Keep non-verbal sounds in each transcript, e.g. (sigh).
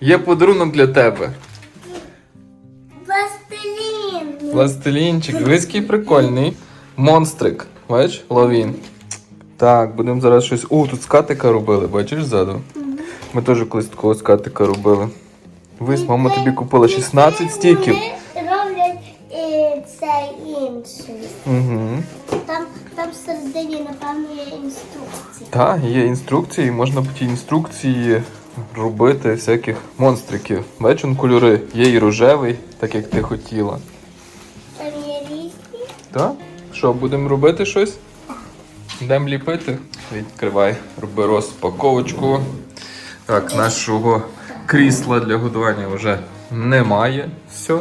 Є подарунок для тебе. Пластилін. Пластилінчик, дивись, який прикольний. Монстрик. Бачиш, лавін. Так, будемо зараз щось. О, тут скатика робили, бачиш ззаду? Ми теж колись такого скатика робили. Дивись, мама тобі купила 16 стіків. Роблять е, цей інший. Угу. Там, там всередині, напевно, є інструкції. Так, є інструкції, можна по тій інструкції робити всяких монстриків. Бачиш, он кольори. Є і рожевий, так як ти хотіла. Там є різні. Так? Що, будемо робити щось? Йдемо ліпити. Відкривай, роби розпаковочку. Так, нашого крісла для годування вже немає. Все.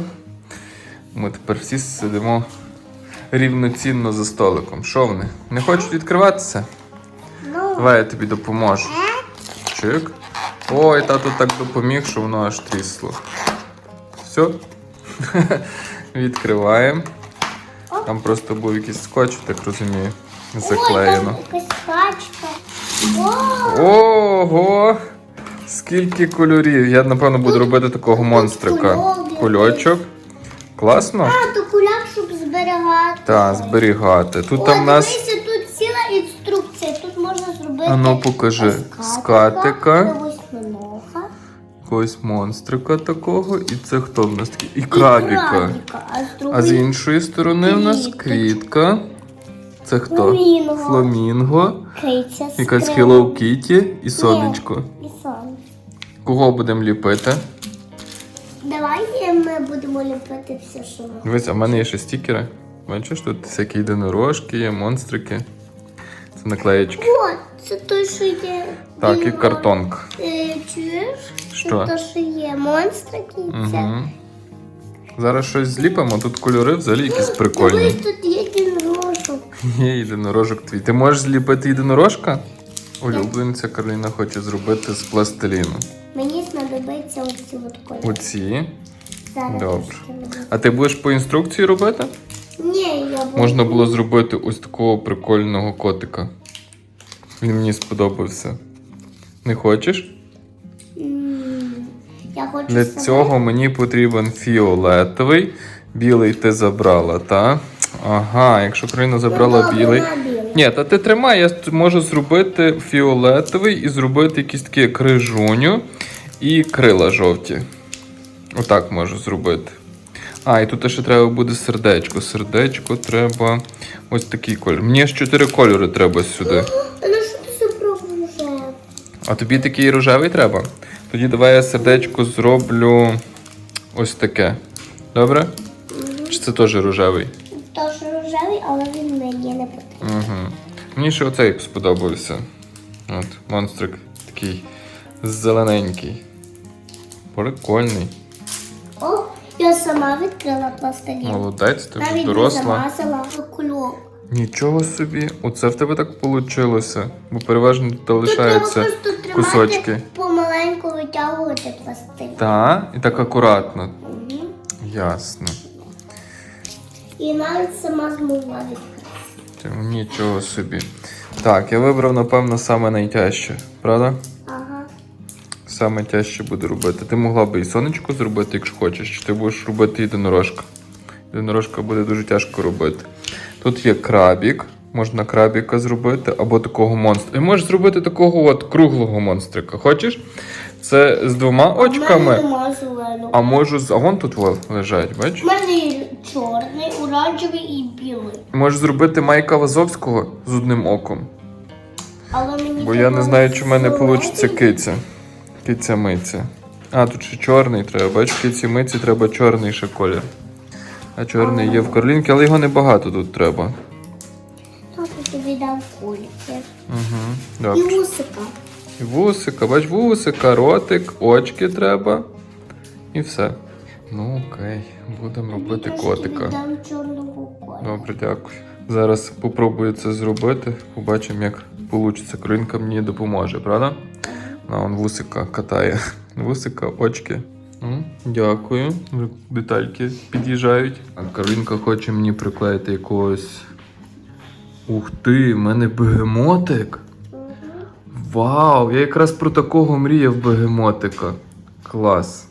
Ми тепер всі сидимо рівноцінно за столиком. Що вони? Не хочуть відкриватися? Ну, Давай я тобі допоможу. Чик. Ой, тато так допоміг, що воно аж трісло. Все. (laughs) Відкриваємо. Там просто був якийсь скотч, так розумію, заклеєно. Ой, там якась Ого! Скільки кольорів! Я, напевно, буду робити такого монстрика. Кульочок. Класно? а, то куляк, щоб зберігати. Так, зберігати. Тут О, там нас. дивися, тут ціла інструкція. Тут можна зробити. А ну, покажи. Скатика. Якогось монстрика такого. І це хто в нас такий? І крабіка. А з іншої сторони в нас квітка. Це хто? Фламінго. Фламінго. криця Якась скринь. Hello Kitty і сонечко. І сон. Кого будемо ліпити? Давай ми будемо ліпити все, що ми. Дивись, а в мене є ще стікери. Бачиш, тут всякі єдинорожки є, монстрики. Це наклеєчки. О, це той, що є. Так, і Він, картонка. Е, чуєш? Що? Це то, що є монстрики. і Це. Угу. Зараз щось зліпимо, тут кольори взагалі якісь Дивись, прикольні. тут є кінрожок. (laughs) Є єдинорожок твій. Ти можеш зліпити єдинорожка? Улюбленця Кароліна хоче зробити з пластиліну. Мені знадобиться оці от кольори. Оці. Зараз Добре. я. А ти будеш по інструкції робити? Ні, я буду. Можна було зробити ось такого прикольного котика. Він мені сподобався. Не хочеш? Я хочу Для сама- цього мені потрібен фіолетовий. Білий ти забрала, та? Ага, якщо Кароліна забрала білий. Ні, та ти тримай, я можу зробити фіолетовий і зробити якісь такі крижуню і крила жовті. Отак можу зробити. А, і тут ще треба буде сердечко. Сердечко треба ось такий кольор. Мені аж чотири кольори треба сюди. Ну що ти забрав вже? А тобі такий рожевий треба? Тоді давай я сердечко зроблю ось таке. Добре? Чи це теж рожевий? Тож рожевий, але він мені не потрібен. Угу. Мені ще оцей сподобався. От, монстрик такий зелененький. Прикольний. О, я сама відкрила пластилін. Молодець, ти вже Навіть не замазала кульок. Нічого собі, оце в тебе так вийшло. Бо переважно тут лишаються Тут кусочки. помаленьку витягувати пластилін. Та, і так акуратно. Мгм. Ясно. І навіть сама змогла відкрити. Нічого собі. Так, я вибрав, напевно, саме найтяжче, правда? Ага. Саме тяжче буде робити. Ти могла би і сонечко зробити, якщо хочеш, чи ти будеш робити єдинорожка. Єдинорожка буде дуже тяжко робити. Тут є крабік, можна крабіка зробити, або такого монстра. І можеш зробити такого от круглого монстрика. Хочеш? Це з двома очками. А можу з. А вон тут лежать, бачиш? У мене є чорний, оранжевий і білий. Можеш зробити Майка Вазовського з одним оком. Але мені Бо я не знаю, чи в мене вийде киця. Киця миця. А, тут ще чорний треба. Бачиш, киці миці треба чорний ще колір. А чорний є в Карлінки, але його небагато тут треба. Тобі кульки. Угу. І вусика. І вусика, бач, вусика, ротик, очки треба. І все. Ну окей, будемо робити котика. дам чорного кольору. Добре, дякую. Зараз попробую це зробити. Побачимо, як вийде. Кринка мені допоможе, правда? А он вусика катає. (laughs) Вусика, очки. Дякую. Вже Детальки під'їжджають. А Каролінка хоче мені приклеїти якогось. Ух ти, в мене бегемотик. Вау! Я якраз про такого мріяв бегемотика. Клас.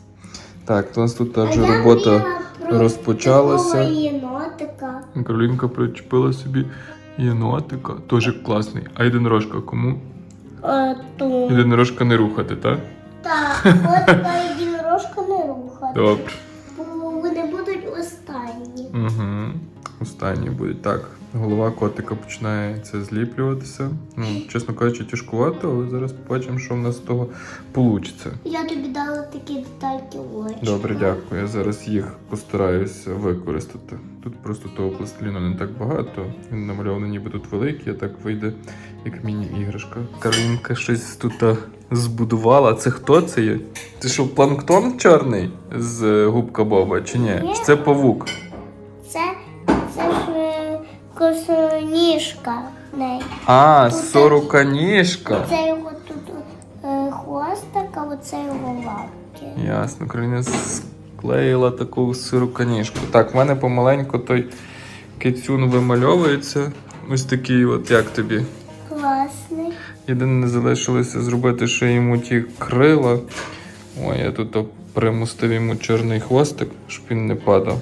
Так, у нас тут також А робота розпочалася. єнотика. Каролінка причепила собі єнотика. Теж класний. А єдинорожка кому? Е. Єдинорожка не рухати, так? Так, (laughs) рухати. Добре. Бо вони будуть останні. Угу. Останні будуть Так, голова котика починає це зліплюватися. Ну, чесно кажучи, тяжкувато, але зараз побачимо, що в нас з того вийде. Я тобі дала такі детальки очі. Добре, дякую. Я зараз їх постараюся використати. Тут просто того пластиліну не так багато. Він намальований ніби тут великий, а так вийде як міні-іграшка. Каролінка щось тут збудувала. Це хто це є? Це що, планктон чорний з е, губка Боба, чи ні? Чи це павук? Косоніжка в неї. А, Тут сороканіжка. Це його тут е, хвостик, а оце його лапки. Ясно, Кароліна склеїла таку сороканіжку. Так, в мене помаленьку той кицюн вимальовується. Ось такий, от як тобі. Класний. Єдине не залишилося зробити ще йому ті крила. Ой, я тут примустив йому чорний хвостик, щоб він не падав.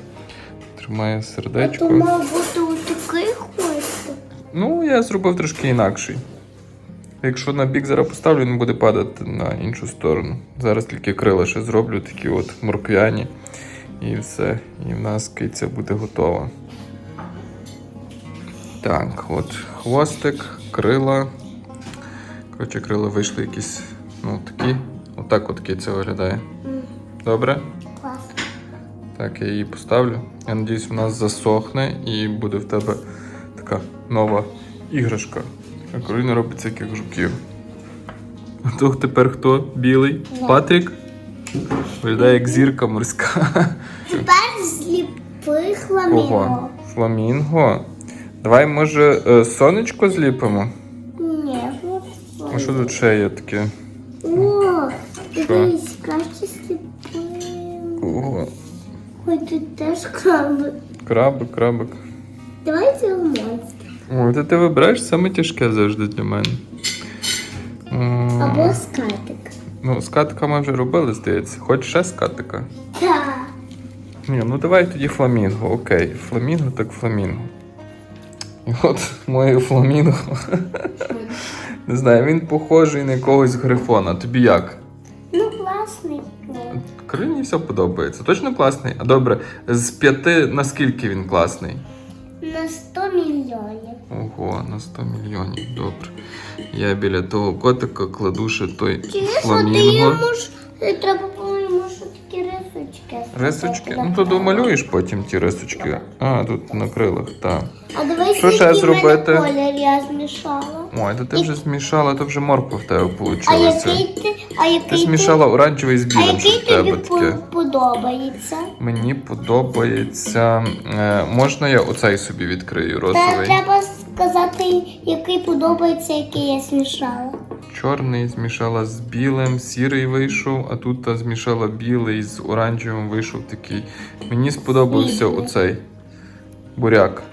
Тримає А то сердечко. Ну, я зробив трошки інакший. Якщо на бік зараз поставлю, він буде падати на іншу сторону. Зараз тільки крила ще зроблю, такі от морквяні. І все. І в нас киця буде готова. Так, от хвостик, крила. Коротше, крила вийшли якісь, ну, такі. Отак от киця виглядає. Добре? Клас. Так, я її поставлю. Я надіюсь, вона засохне і буде в тебе нова іграшка. А Кароліна робить всяких жуків. А то тепер хто? Білий? Я. Патрік? Виглядає як зірка морська. Тепер зліпи хламіно. Ого, фламінго. Давай, може, е, сонечко зліпимо? Ні, ну, А що тут ще є таке? О, дивись, краще сліпим. Ого. Ой, тут теж краби. Крабик, крабик. Давай цього монстра. Ой, ти, вибираєш саме тяжке завжди для мене. Або скатик. Ну, скатика ми вже робили, здається. Хоч ще скатика. Так. Ні, ну давай тоді фламінго. Окей, фламінго так фламінго. І от моє фламінго. (laughs) Не знаю, він похожий на якогось грифона. Тобі як? Ну, класний. Ні. Кароліні все подобається. Точно класний? А добре, з п'яти наскільки він класний? На 100 мільйонів. Ого, на 100 мільйонів. Добре. Я біля того котика кладу ще той Чи ти фламінго. йому ж е, треба було йому ще такі рисочки. Рисочки? Ну то домалюєш потім ті рисочки. А, тут на крилах, так. А давай Що ще скільки в мене зробити? колір я змішала. Ой, то ти вже змішала, то вже морква в тебе А вийшла. який ти, а Ти який змішала оранжевий з ти, а білим, що який тебе тобі таке. подобається? Мені подобається. Е, можна я оцей собі відкрию Та розовий? треба сказати, який подобається, який я змішала. Чорний змішала з білим, сірий вийшов, а тут та змішала білий з оранжевим вийшов такий. Мені сподобався оцей буряк.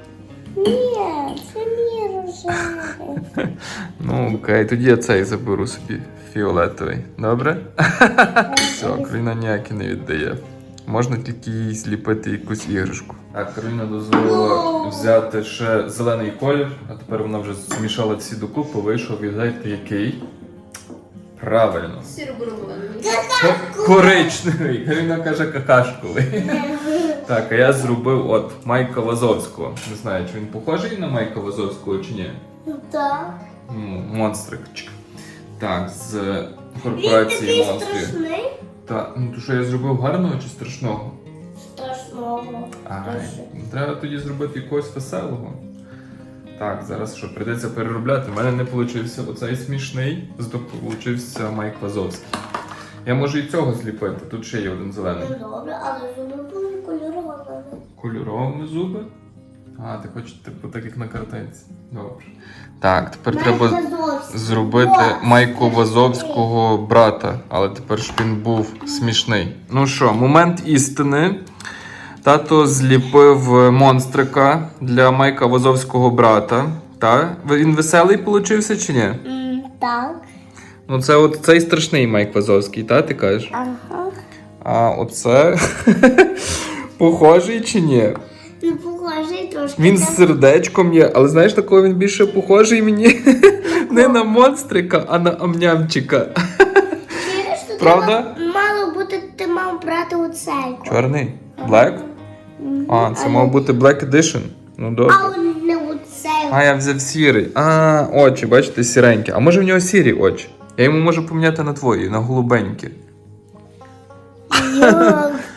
Ні, це мій рожевий. (laughs) Ну окей, тоді я цей заберу собі фіолетовий. Добре? (laughs) Все, Кароліна ніякі не віддає. Можна тільки їй зліпити якусь іграшку. Так, Кароліна дозволила взяти ще зелений колір, а тепер вона вже змішала всі докупи, вийшов, відгадайте який. Правильно. Ко- Коричневий. Кароліна каже какашковий. (laughs) Так, а я зробив от Майка Вазовського. Не знаю, чи він похожий на Майка Вазовського чи ні. Так. Ну, монстрик. Чик. Так, з Він корпорації такий монстрів. страшний. Так, ну то що я зробив гарного чи страшного? Страшного. Ай, ну, треба тоді зробити якогось веселого. Так, зараз що, прийдеться переробляти. У мене не вийшов оцей смішний, зато вийшов Майк Вазовський. Я можу і цього зліпити. Тут ще є один зелений. Ну, Добре, але зуби були кольоровими. Кольоровими зуби. А, ти хочеш типу так як на картинці. Добре. Так, тепер треба Вазовський. зробити О, Майку Вазовського брата, але тепер щоб він був смішний. Ну що, момент істини. Тато зліпив монстрика для Майка Вазовського брата. Та? Він веселий получився чи ні? М, Так. Ну, це от цей страшний Майк Вазовський, та ти кажеш? Ага. А оце (laughs) похожий чи ні? Ну, похожий трошки. Він з сердечком є, але знаєш, такого він більше похожий мені не на монстрика, а на амнямчика. Правда? Мало бути, ти мав брати оцей. Чорний? Black? А, це мав бути Black Edition. Ну добре. А не оцей. А, я взяв сірий. А, очі, бачите, сіренькі. А може в нього сірі очі? Я йому можу поміняти на твої, на голубенькі.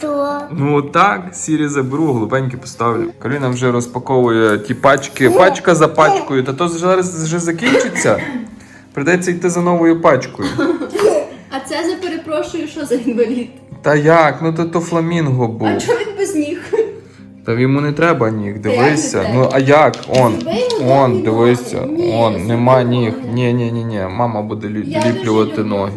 Хто? Ну так, сірі заберу, голубенькі поставлю. Кароліна вже розпаковує ті пачки, пачка за пачкою. Та то зараз вже закінчиться. Придеться йти за новою пачкою. А це за перепрошую, що за інвалід? Та як? Ну то то фламінго був. А чого він без ніг? Та йому не треба ніг, дивися. Ну а як? Он, он, дивися. Он, нема ніг. Ні, ні, ні, ні. Мама буде ліплювати ноги.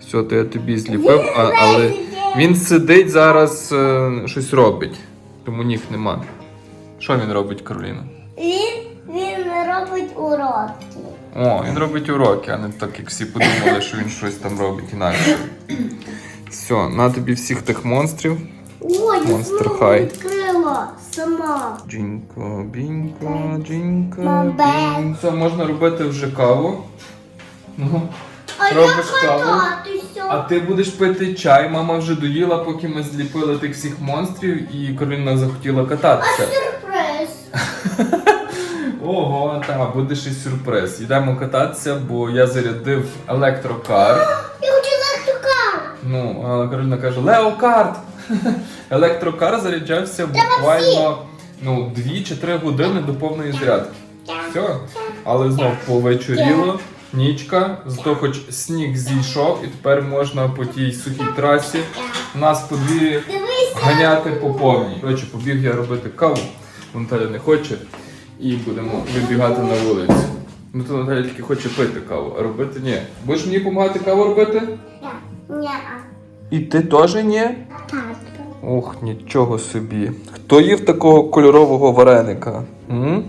Все, то я тобі зліпив, але він сидить зараз, е, щось робить. Тому ніг нема. Що він робить, Кароліна? Він, він робить уроки. О, він робить уроки, а не так, як всі подумали, що він щось там робить інакше. Все, на тобі всіх тих монстрів. Ой, я Monster знову High. відкрила сама. Джінко, бінко, джінко, Мабе. бінко. Можна робити вже каву. Ну, А Робиш я каву? кататися. А ти будеш пити чай. Мама вже доїла, поки ми зліпили тих всіх монстрів, і Кароліна захотіла кататися. Сюрприз. (laughs) Ого, та буде ще сюрприз. Йдемо кататися, бо я зарядив електрокар. (gasps) Я хочу лектукар. Ну, а Кароліна каже: Леокарт! (laughs) Електрокар заряджався буквально ну, 2 чи 3 години до повної зарядки. Все. Але знов повечоріло, нічка, зато хоч сніг зійшов, і тепер можна по тій сухій трасі нас по дві ганяти по повній. Коротше, побіг я робити каву, бо Наталя не хоче, і будемо вибігати на вулицю. Ну то Наталя тільки хоче пити каву, а робити ні. Будеш мені допомагати каву робити? Ні. І ти теж ні? Татко. Ух, нічого собі. Хто їв такого кольорового вареника? М?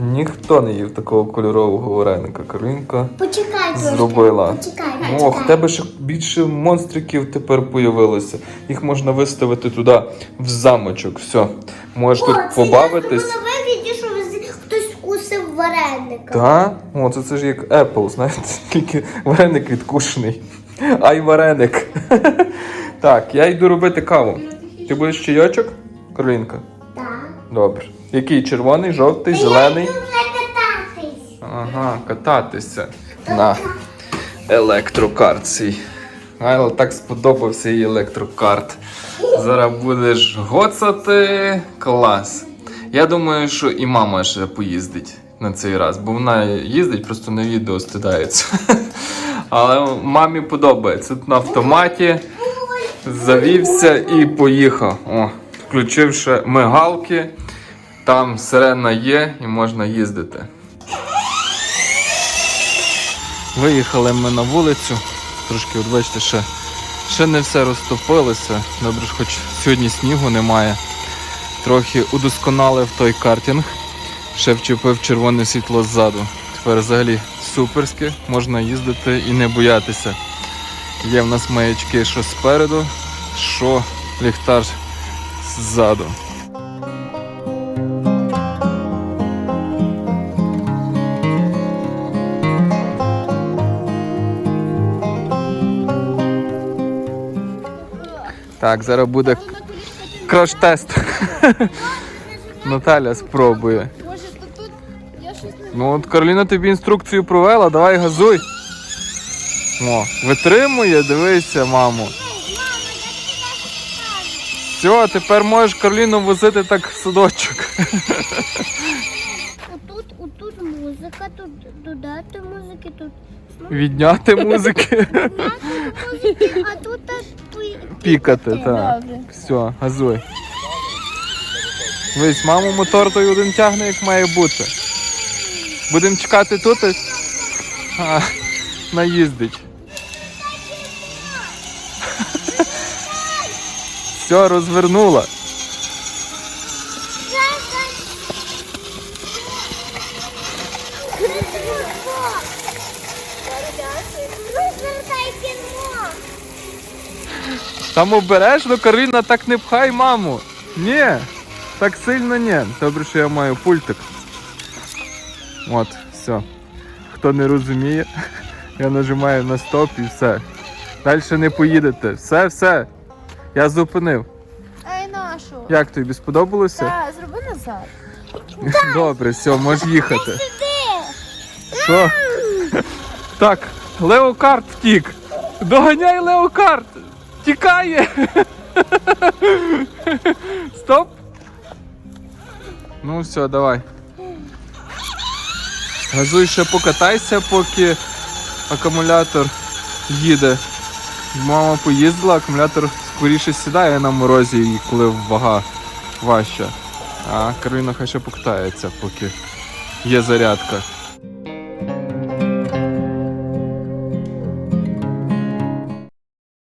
Ніхто не їв такого кольорового вареника. Каролінка Почекай трошки. зробила. Почекай, Ох, в тебе ще більше монстриків тепер появилося. Їх можна виставити туди, в замочок. Все. Можеш тут побавитись. Я на вигляді, що хтось вкусив вареника. Та? О, це, це ж як Apple, знаєте, (laughs) тільки вареник відкушений. (laughs) Ай вареник. (laughs) так, я йду робити каву. Ти будеш чайочок, Каролінка? Так. Добре. Який червоний, жовтий, зелений? кататись. Ага, кататися на електрокарт цій. Айло так сподобався їй електрокарт. Зараз будеш гоцати. Клас. Я думаю, що і мама ще поїздить на цей раз, бо вона їздить, просто на відео стидається. (laughs) Але мамі подобається. Тут на автоматі завівся і поїхав. О, включивши мигалки, там сирена є і можна їздити. Виїхали ми на вулицю. Трошки, от бачите, ще, ще не все розтопилося. Добре, ж хоч сьогодні снігу немає. Трохи удосконалив той картинг. Ще вчепив червоне світло ззаду. Тепер взагалі суперське, можна їздити і не боятися. Є в нас маячки що спереду, що ліхтар ззаду. Так, зараз буде краш-тест. (laughs) Наталя спробує. Боже, то тут я щось не Ну от Кароліна тобі інструкцію провела, давай газуй. О, витримує, дивися, мамо. Все, тепер можеш Кароліну возити так в садочок. Отут, отут музика, тут додати музики, тут Відняти музики, а тут пікати, так. Все, газуй. Вись, маму мотор той один тягне, як має бути. Будемо чекати тут. А, наїздить. Все, розвернула. Там обережно, Карина, так не пхай маму. Ні, так сильно ні. Добре, що я маю пультик. От, все. Хто не розуміє, (laughs) я нажимаю на стоп і все. Далі не поїдете. Все, все. Я зупинив. Ай, нашу. Як тобі сподобалося? Так, зроби назад. (laughs) Добре, все, можеш їхати. Що? Так, леокарт втік. Доганяй леокарт! Тікає! Стоп! Ну все, давай. Газуй ще покатайся, поки акумулятор їде. Мама поїздила, акумулятор скоріше сідає на морозі, і коли вага важча. А Кароліна хай ще покатається, поки є зарядка.